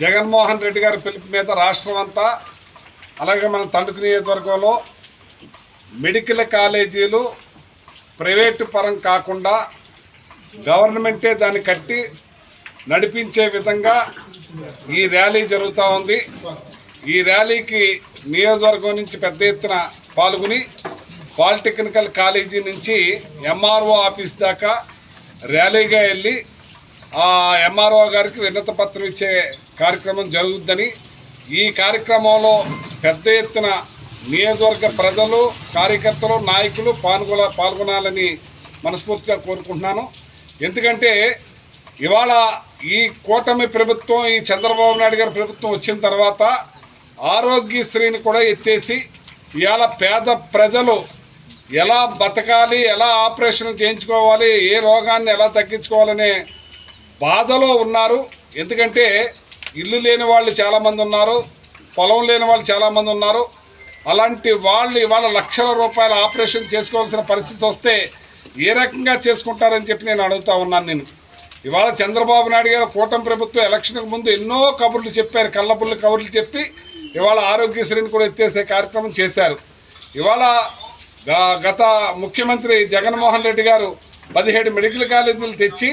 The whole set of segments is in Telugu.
జగన్మోహన్ రెడ్డి గారి పిలుపు మీద రాష్ట్రం అంతా అలాగే మన తణుకు నియోజకవర్గంలో మెడికల్ కాలేజీలు ప్రైవేటు పరం కాకుండా గవర్నమెంటే దాన్ని కట్టి నడిపించే విధంగా ఈ ర్యాలీ జరుగుతూ ఉంది. ఈ ర్యాలీకి నియోజకవర్గం నుంచి పెద్ద ఎత్తున పాల్గొని పాలిటెక్నికల్ కాలేజీ నుంచి ఎంఆర్ఓ ఆఫీస్ దాకా ర్యాలీగా వెళ్ళి ఎంఆర్ఓ గారికి వినత పత్రం ఇచ్చే కార్యక్రమం జరుగుద్దని ఈ కార్యక్రమంలో పెద్ద ఎత్తున నియోజకవర్గ ప్రజలు కార్యకర్తలు నాయకులు పాల్గొన పాల్గొనాలని మనస్ఫూర్తిగా కోరుకుంటున్నాను. ఎందుకంటే ఇవాళ ఈ కూటమి ప్రభుత్వం ఈ చంద్రబాబు నాయుడు గారి ప్రభుత్వం వచ్చిన తర్వాత ఆరోగ్యశ్రీని కూడా ఎత్తేసి ఇవాళ పేద ప్రజలు ఎలా బతకాలి ఎలా ఆపరేషన్ చేయించుకోవాలి ఏ రోగాన్ని ఎలా తగ్గించుకోవాలనే బాధలో ఉన్నారు. ఎందుకంటే ఇల్లు లేని వాళ్ళు చాలామంది ఉన్నారు. పొలం లేని వాళ్ళు చాలామంది ఉన్నారు. అలాంటి వాళ్ళు ఇవాళ లక్షల రూపాయల ఆపరేషన్ చేసుకోవాల్సిన పరిస్థితి వస్తే ఏ రకంగా చేసుకుంటారని చెప్పి నేను అడుగుతా ఉన్నాను నేను. ఇవాళ చంద్రబాబు నాయుడు గారు కూటమి ప్రభుత్వం ఎలక్షన్కి ముందు ఎన్నో కబుర్లు చెప్పారు. కళ్ళబుల్లి కబుర్లు చెప్పి ఇవాళ ఆరోగ్యశ్రీని కూడా ఎత్తేసే కార్యక్రమం చేశారు. ఇవాళ గత ముఖ్యమంత్రి జగన్మోహన్ రెడ్డి గారు పదిహేడు మెడికల్ కాలేజీలు తెచ్చి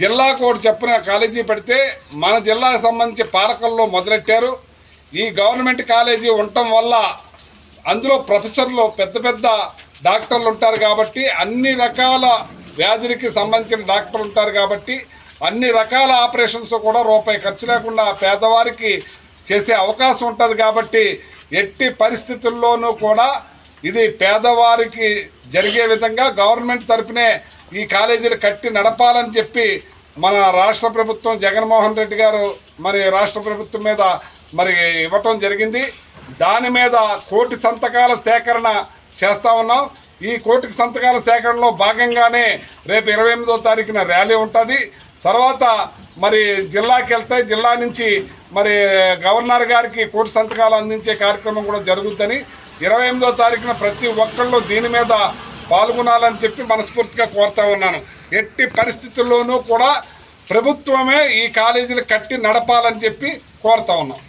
జిల్లాకు ఒకటి చెప్పిన కాలేజీ పెడితే మన జిల్లాకు సంబంధించి పాలకల్లో మొదలెట్టారు. ఈ గవర్నమెంట్ కాలేజీ ఉండటం వల్ల అందులో ప్రొఫెసర్లు పెద్ద పెద్ద డాక్టర్లు ఉంటారు కాబట్టి అన్ని రకాల వ్యాధులకి సంబంధించిన డాక్టర్లు ఉంటారు కాబట్టి అన్ని రకాల ఆపరేషన్స్ కూడా రూపాయి ఖర్చు లేకుండా పేదవారికి చేసే అవకాశం ఉంటుంది కాబట్టి ఎట్టి పరిస్థితుల్లోనూ కూడా ఇది పేదవారికి జరిగే విధంగా గవర్నమెంట్ తరపునే ఈ కాలేజీలు కట్టి నడపాలని చెప్పి మన రాష్ట్ర ప్రభుత్వం జగన్మోహన్ రెడ్డి గారు మరి రాష్ట్ర ప్రభుత్వం మీద మరి ఇవ్వటం జరిగింది. దాని మీద కోటి సంతకాల సేకరణ చేస్తా ఉన్నాం. ఈ కోటికి సంతకాల సేకరణలో భాగంగానే రేపు ఇరవై ఎనిమిదో తారీఖున ర్యాలీ ఉంటుంది. తర్వాత మరి జిల్లాకి వెళ్తే జిల్లా నుంచి మరి గవర్నర్ గారికి కోటి సంతకాలు అందించే కార్యక్రమం కూడా జరుగుద్దని ఇరవై ఎనిమిదో తారీఖున ప్రతి ఒక్కళ్ళు దీని మీద పాల్గొనాలని చెప్పి మనస్ఫూర్తిగా కోరుతా ఉన్నాను. ఎట్టి పరిస్థితుల్లోనూ కూడా ప్రభుత్వమే ఈ కాలేజీలు కట్టి నడపాలని చెప్పి కోరుతా ఉన్నాం